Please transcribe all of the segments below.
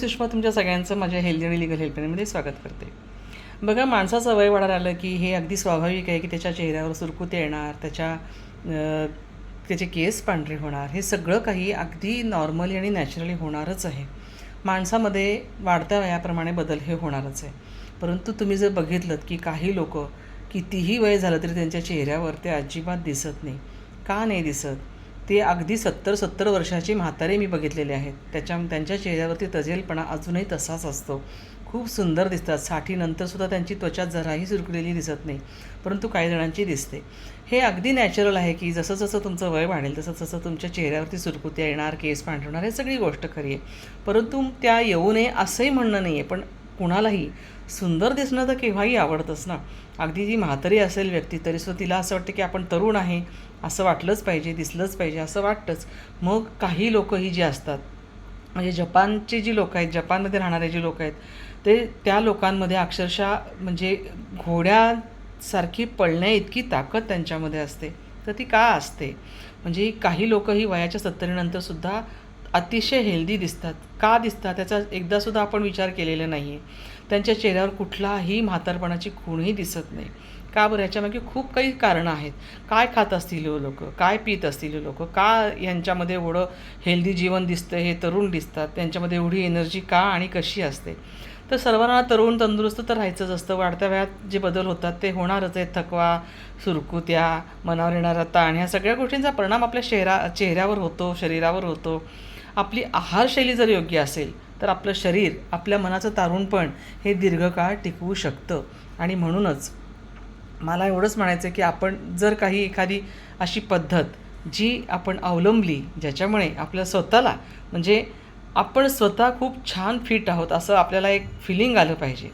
सुषमा तुमच्या सगळ्यांचं माझ्या हेल्दी आणि लिगल हेल्पलाईनमध्ये स्वागत करते. बघा माणसाचं वय वाढायला आलं की हे अगदी स्वाभाविक आहे की त्याच्या चेहऱ्यावर सुरकुते येणार त्याच्या त्याचे केस पांढरे होणार हे सगळं काही अगदी नॉर्मली आणि नॅचरली होणारच आहे. माणसामध्ये वाढत्या वयाप्रमाणे बदल हे होणारच आहे. परंतु तुम्ही जर बघितलं की काही लोक कितीही वय झालं तरी त्यांच्या चेहऱ्यावर ते अजिबात दिसत नाही. का नाही दिसत? ते अगदी सत्तर सत्तर वर्षाची म्हातारे मी बघितलेले आहेत. त्याच्या त्यांच्या चेहऱ्यावरती तजेलपणा अजूनही तसाच असतो. खूप सुंदर दिसतात. साठीनंतरसुद्धा त्यांची त्वचा जराही सुरकलेली दिसत नाही परंतु काही जणांची दिसते. हे अगदी नॅचरल आहे की जसं जसं तुमचं वय वाढेल तसं तसं तुमच्या चेहऱ्यावरती सुरकुत्या येणार केस पांढरणार हे सगळी गोष्ट खरी आहे. परंतु त्या येऊ नये असंही म्हणणं नाही आहे पण कुणालाही सुंदर दिसणं तर केव्हाही आवडतंच ना. अगदी जी म्हातारी असेल व्यक्ती तरीसुद्धा तिला असं वाटतं की आपण तरुण आहे असं वाटलंच पाहिजे दिसलंच पाहिजे असं वाटतंच. मग काही लोकं ही जी असतात म्हणजे जपानची जी लोकं आहेत जपानमध्ये राहणारे जी लोकं आहेत ते त्या लोकांमध्ये अक्षरशः म्हणजे घोड्यासारखी पळण्या इतकी ताकद त्यांच्यामध्ये असते. तर ती का असते? म्हणजे काही लोकंही वयाच्या सत्तरीनंतरसुद्धा अतिशय हेल्दी दिसतात. का दिसतात त्याचा एकदासुद्धा आपण विचार केलेला नाही आहे त्यांच्या चेहऱ्यावर कुठलाही म्हातारपणाची खूणही दिसत नाही. का बरं? याच्यामागे खूप काही कारणं आहेत. काय खात असतील लोक? काय पित असतील लोक? का यांच्यामध्ये एवढं हेल्दी जीवन दिसतं हे तरुण दिसतात. त्यांच्यामध्ये एवढी एनर्जी का आणि कशी असते? तर सर्वांना तरुण तंदुरुस्त तर राहायचंच असतं. वाढत्या वयात जे बदल होतात ते होणारच आहेत. थकवा सुरकुत्या मनावर येणारा ताण ह्या सगळ्या गोष्टींचा परिणाम आपल्या चेहरा चेहऱ्यावर होतो शरीरावर होतो. आपली आहारशैली जर योग्य असेल तर आपलं शरीर आपल्या मनाचं तारुणपण हे दीर्घकाळ टिकवू शकतं. आणि म्हणूनच मला एवढंच म्हणायचं आहे की आपण जर काही एखादी अशी पद्धत जी आपण अवलंबली ज्याच्यामुळे आपल्या स्वतःला म्हणजे आपण स्वतः खूप छान फिट आहोत असं आपल्याला एक फिलिंग आलं पाहिजे.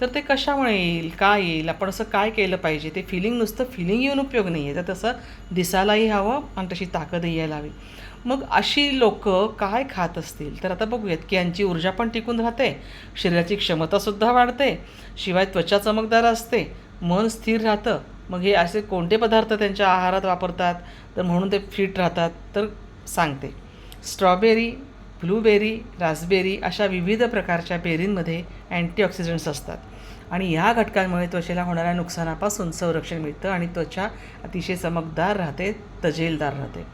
तर ते कशामुळे येईल काय येईल आपण असं काय केलं पाहिजे ते फिलिंग नुसतं फिलिंग येऊन उपयोग नाही आहे तर तसं दिसायलाही हवं आणि तशी ताकदही यायला हवी. मग अशी लोक काय खात असतील? तर आता बघूयात की यांची ऊर्जा पण टिकून राहते. शरीराची क्षमतासुद्धा वाढते. शिवाय त्वचा चमकदार असते. मन स्थिर राहतं. मग हे असे कोणते पदार्थ त्यांच्या आहारात वापरतात? तर म्हणून ते फिट राहतात. तर सांगते. स्ट्रॉबेरी ब्लूबेरी रासबेरी अशा विविध प्रकारच्या बेरींमध्ये अँटीऑक्सिडंट्स असतात. आणि ह्या घटकांमुळे त्वचेला होणाऱ्या नुकसानापासून संरक्षण मिळतं आणि त्वचा अतिशय चमकदार राहते तजेलदार राहते.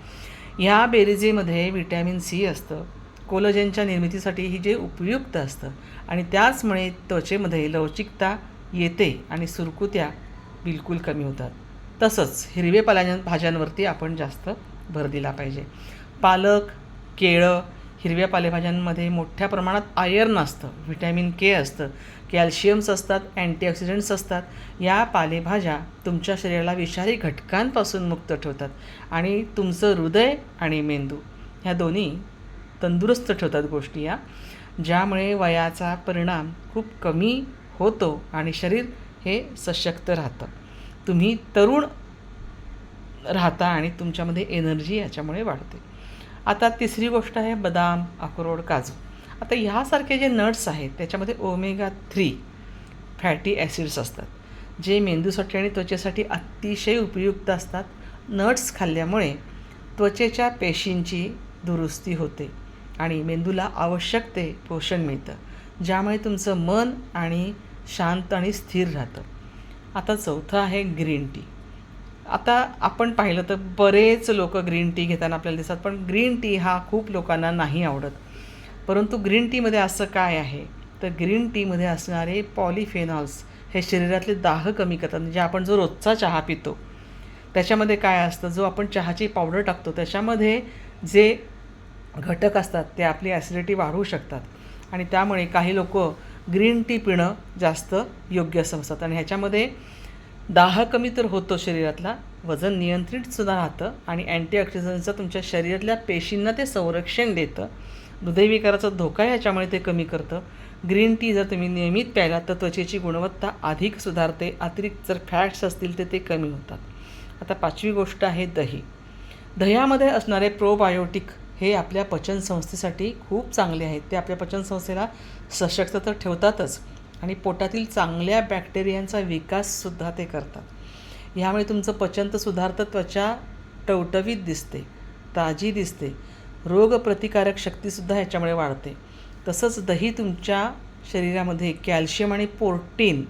ह्या बेरीजेमध्ये व्हिटॅमिन सी असतं. कोलोजेनच्या निर्मितीसाठी ही जे उपयुक्त असतं. आणि त्याचमुळे त्वचेमध्ये लवचिकता येते आणि सुरकुत्या बिलकुल कमी होतात. तसंच हिरवे पाल्या भाज्यांवरती आपण जास्त भर दिला पाहिजे. पालक केळं हिरव्या पालेभाज्यांमध्ये मोठ्या प्रमाणात आयर्न असतं व्हिटॅमिन के असतं कॅल्शियम्स असतात अँटीऑक्सिडंट्स असतात. या पालेभाज्या तुमच्या शरीराला विषारी घटकांपासून मुक्त ठेवतात आणि तुमचं हृदय आणि मेंदू ह्या दोन्ही तंदुरुस्त ठेवतात गोष्टी या ज्यामुळे वयाचा परिणाम खूप कमी होतो आणि शरीर हे सशक्त राहतं. तुम्ही तरुण राहता आणि तुमच्यामध्ये एनर्जी याच्यामुळे वाढते. आता तिसरी गोष्ट आहे बदाम अक्रोड काजू. आता ह्यासारखे जे नट्स आहेत त्याच्यामध्ये ओमेगा थ्री फॅटी ॲसिड्स असतात जे मेंदूसाठी आणि त्वचेसाठी अतिशय उपयुक्त असतात. नट्स खाल्ल्यामुळे त्वचेच्या पेशींची दुरुस्ती होते आणि मेंदूला आवश्यक ते पोषण मिळतं ज्यामुळे तुमचं मन आणि शांत आणि स्थिर राहतं. आता चौथं आहे ग्रीन टी. आता आपण पाहिलं तर बरेच लोक ग्रीन टी घेताना आपल्याला दिसतात पण ग्रीन टी हा खूप लोकांना नाही आवडत. परंतु ग्रीन टीमध्ये असं काय आहे? तर ग्रीन टीमध्ये असणारे पॉलिफेनॉल्स हे शरीरातले दाह कमी करतात म्हणजे आपण जो रोजचा चहा पितो त्याच्यामध्ये काय असतं? जो आपण चहाची पावडर टाकतो त्याच्यामध्ये जे घटक असतात ते आपली ॲसिडिटी वाढवू शकतात. आणि त्यामुळे काही लोक ग्रीन टी पिणं जास्त योग्य समजतात. आणि ह्याच्यामध्ये दाह कमी तर होतो शरीरातला वजन नियंत्रितसुद्धा राहतं आणि अँटीऑक्सिडंटचं तुमच्या शरीरातल्या पेशींना ते संरक्षण देतं. हृदयविकाराचा धोका याच्यामुळे ते कमी करतं. ग्रीन टी जर तुम्ही नियमित प्यायला तर त्वचेची गुणवत्ता अधिक सुधारते. अतिरिक्त जर फॅट्स असतील तर ते कमी होतात. आता पाचवी गोष्ट आहे दही. दह्यामध्ये असणारे प्रोबायोटिक हे आपल्या पचनसंस्थेसाठी खूप चांगले आहेत. ते आपल्या पचनसंस्थेला सशक्त तर ठेवतातच. आणि पोटातील चांगल्या बॅक्टेरियांचा विकाससुद्धा ते करतात. ह्यामुळे तुमचं पचन तर सुधारतं त्वचा टवटवीत दिसते ताजी दिसते रोगप्रतिकारक शक्तीसुद्धा ह्याच्यामुळे वाढते. तसंच दही तुमच्या शरीरामध्ये कॅल्शियम आणि प्रोटीन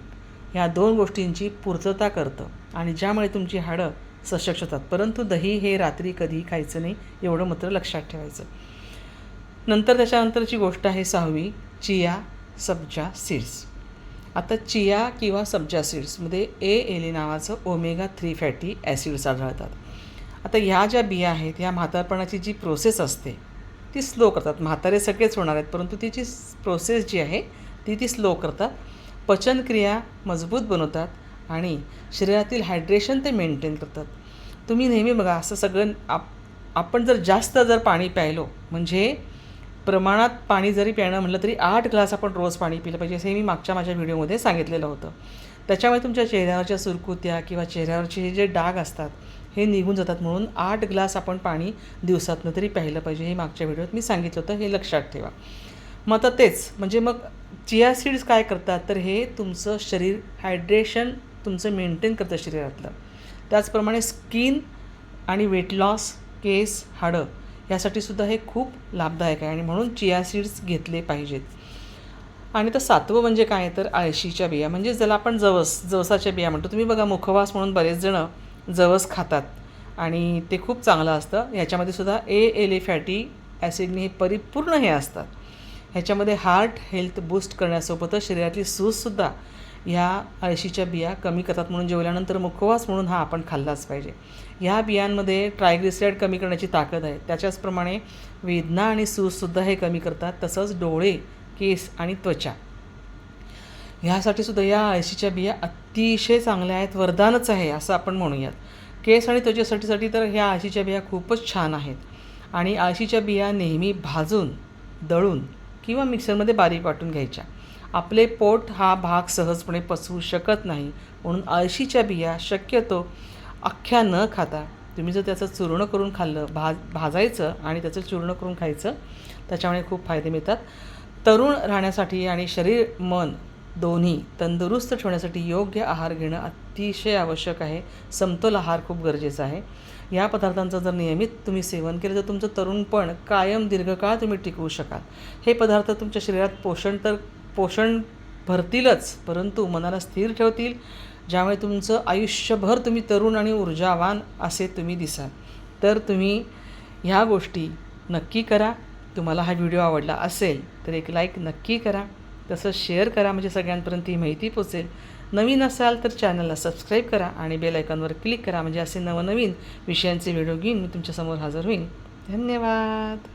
ह्या दोन गोष्टींची पूर्तता करतं आणि ज्यामुळे तुमची हाडं सशक्त होतात. परंतु दही हे रात्री कधीही खायचं नाही एवढं मात्र लक्षात ठेवायचं. नंतर त्याच्यानंतरची गोष्ट आहे सहावी चिया सब्जा सीड्स. आता चिया किंवा सब्जा सीड्समध्ये ए एली नावाचं ओमेगा थ्री फॅटी ॲसिड्स आढळतात. आता ह्या ज्या बिया आहेत ह्या म्हातारपणाची जी प्रोसेस असते ती स्लो करतात. म्हातारे सगळेच होणार आहेत परंतु तिची प्रोसेस जी आहे ती ती स्लो करतात. पचनक्रिया मजबूत बनवतात आणि शरीरातील हायड्रेशन ते मेंटेन करतात. तुम्ही नेहमी बघा असं सगळं आप आपण जर जास्त जर पाणी प्यायलो म्हणजे प्रमाणात पाणी जरी प्यायणं म्हटलं तरी आठ ग्लास आपण रोज पाणी पिलं पाहिजे असं मी मागच्या माझ्या व्हिडिओमध्ये सांगितलेलं होतं. त्याच्यामुळे तुमच्या चेहऱ्यावरच्या सुरकुत्या किंवा चेहऱ्यावरचे हे जे डाग असतात हे निघून जातात म्हणून आठ ग्लास आपण पाणी दिवसातनं तरी प्यायलं पाहिजे हे मागच्या व्हिडिओत मी सांगितलं होतं हे लक्षात ठेवा. मग आता तेच म्हणजे मग चिया सीड्स काय करतात? तर हे तुमचं शरीर हायड्रेशन तुमचं मेंटेन करतं शरीरातलं. त्याचप्रमाणे स्किन आणि वेट लॉस केस हाडं यासाठी सुद्धा हे खूप लाभदायक आहे. आणि म्हणून चिया सीड्स घेतले पाहिजेत. आणि तर सातवं म्हणजे काय? तर आळशीच्या बिया. म्हणजे ज्याला आपण जवस जवसाच्या बिया म्हणतो. तुम्ही बघा मुखवास म्हणून बरेच जणं जवस खातात. आणि ते खूप चांगलं असतं. ह्याच्यामध्ये सुद्धा ए एले फॅटी ॲसिडने हे परिपूर्ण हे असतात. ह्याच्यामध्ये हार्ट हेल्थ बूस्ट करण्यासोबतच शरीरातली सूजसुद्धा ह्या अळशीच्या बिया कमी करतात म्हणून जेवल्यानंतर मुखवास म्हणून हा आपण खाल्लाच पाहिजे. ह्या बियांमध्ये ट्रायग्लिसराईड कमी करण्याची ताकद आहे. त्याच्याचप्रमाणे वेदना आणि सूजसुद्धा हे कमी करतात तसंच डोळे केस आणि त्वचा. ह्यासाठी सुद्धा या अळशीच्या बिया अतिशय चांगल्या आहेत वरदानच आहे असं आपण म्हणूयात. केस आणि त्वचेसाठीसाठी तर ह्या अळशीच्या बिया खूपच छान आहेत. आणि अळशीच्या बिया नेहमी भाजून दळून किंवा मिक्सरमध्ये बारीक वाटून घ्यायच्या. आपले पोट हा भाग सहजपणे पचवू शकत नाही. म्हणून अळशीच्या बिया शक्यतो अख्ख्या न खाता तुम्ही जर त्याचं चूर्ण करून खाल्लं भाज भाजायचं आणि त्याचं चूर्ण करून खायचं त्याच्यामुळे खूप फायदे मिळतात. तरुण राहण्यासाठी आणि शरीर मन दोन्ही तंदुरुस्त ठेवण्यासाठी योग्य आहार घेणं अतिशय आवश्यक आहे. समतोल आहार खूप गरजेचा आहे. या पदार्थांचं जर नियमित तुम्ही सेवन केलं तर तुमचं तरुणपण कायम दीर्घकाळ तुम्ही टिकवू शकाल. हे पदार्थ तुमच्या शरीरात पोषण तर पोषण भरतीलच परंतु मनाला स्थिर ठेवतील ज्यामुळे तुमचं आयुष्यभर तुम्ही तरुण आणि ऊर्जावान असे तुम्ही दिसाल. तर तुम्ही ह्या गोष्टी नक्की करा. तुम्हाला हा व्हिडिओ आवडला असेल तर एक लाईक नक्की करा. तसंच शेअर करा म्हणजे सगळ्यांपर्यंत ही माहिती पोचेल. नवीन असाल तर चॅनलला सबस्क्राईब करा आणि बेल आयकॉनवर क्लिक करा म्हणजे असे नवनवीन विषयांचे व्हिडिओ घेऊन मी तुमच्यासमोर हजर होईन. धन्यवाद!